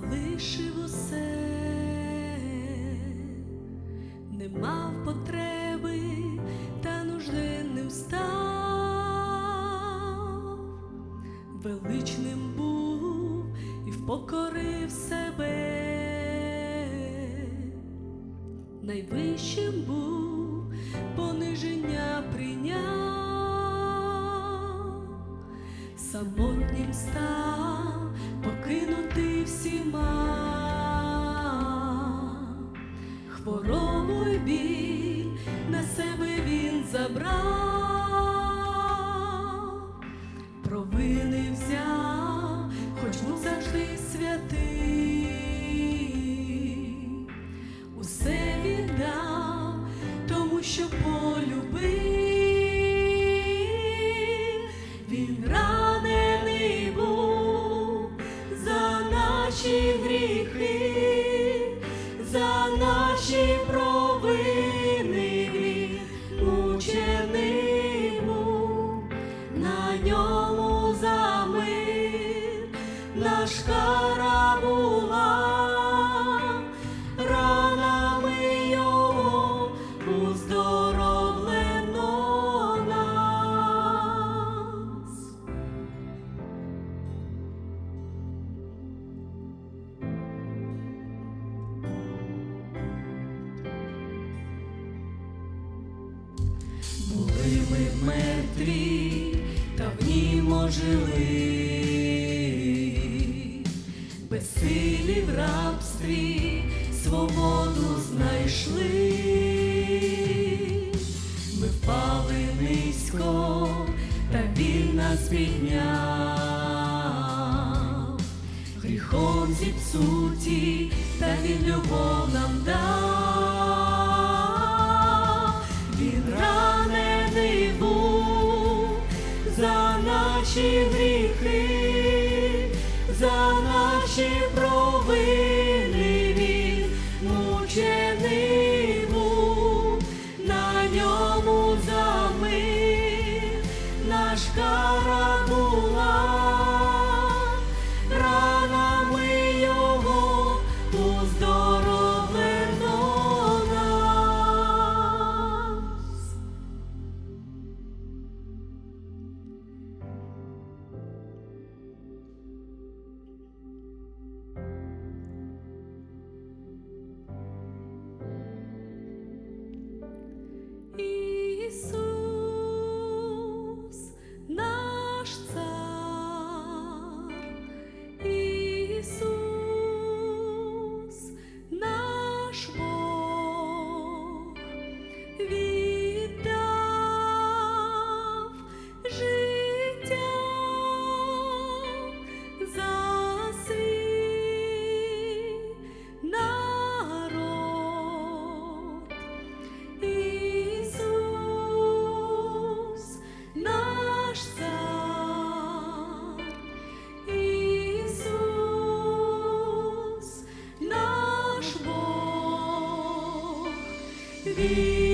залишив усе, не мав потреби та нужденним став, величним був і впокорив себе, найвищим був, пониження прийняв, самотнім став, покинутий хворобу й біль на себе він забрав, провини мертві, та в нім ожили, безсилі в рабстві свободу знайшли, ми впали низько, та він нас підняв, гріхом зіпсуті, та він любов нам дав, наші гріхи, за наші провини він мучений був, на ньому за ми наш кара thee.